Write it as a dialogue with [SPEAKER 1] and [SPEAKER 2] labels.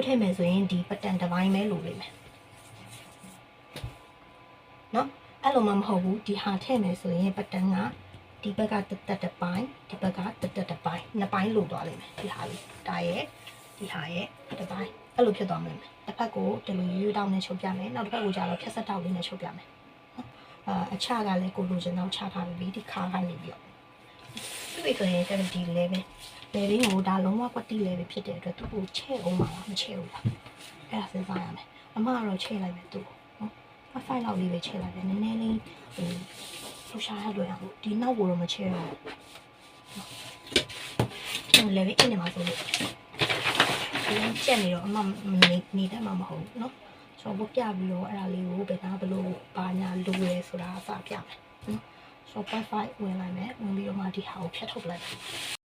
[SPEAKER 1] မျိုးထည့်မယ်ဆိုရင်ဒီပတန်တစ်ပိုင်းပဲလိုလိမ့်မယ်နော်အဲ့လိုမှမဟုတ်ဘူးဒီဟာထည့်မယ်ဆိုရင်ပတန်ကဒီဘက်ကတက်တက်တစ်ပိုင်းဒီဘက်ကတက်တက်တစ်ပိုင်းနှစ်ပိုင်းလိုသွားလိမ့်မယ်ဒီဟာလေးဒါရဲ့ဒီဟာရဲ့တစ်ပိုင်းအဲ့လိုဖြစ်သွားမယ်တစ်ဖက်ကိုဒီလိုရိုးရိုးတောင်းနဲ့ချုပ်ပြမယ်နောက်တစ်ဖက်ကိုကျတော့ဖြတ်ဆက်တောက်လေးနဲ့ချုပ်ပြမယ်အာအချကလည်းကိုလိုချင်တော့ချထားပြီဒီခါကနေပြီးတော့ သူ့ဆိုရင်တက်ဒီလဲပဲလေရင်းကိုဒါလုံးဝပတ်တိလဲပဲဖြစ်တဲ့အတွက်သူ့ကိုချဲ့အောင်ပါလားမချဲ့ဘူးလားအဲ့ဒါစဉ်းစားရမယ်အမကတော့ချဲ့လိုက်ပဲသူ့ကိုနော်အဖိုင်လောက်လေးပဲချဲ့လိုက်ပဲနည်းနည်းလေးဟိုလှူရှားရလွယ်အောင်ဒီနောက်ကိုတော့မချဲ့တော့ဘူးလေပဲအင်းနေမှာဆိုလို့ဒီကြက်နေတော့အမနေနေတတ်မှာမဟုတ်ဘူးနော်ဆိုတော့ပြပြီးတော့အဲ့ဒါလေးကိုဘယ်နာဘလို့ဘာညာလိုရဲဆိုတာအစပြမယ်နော် ဆိုတော့ Wi-Fi ဝင်လိုက်မယ်ဝင်ပြီးတော့မှဒီဟာကိုဖြတ်ထုတ်လိုက်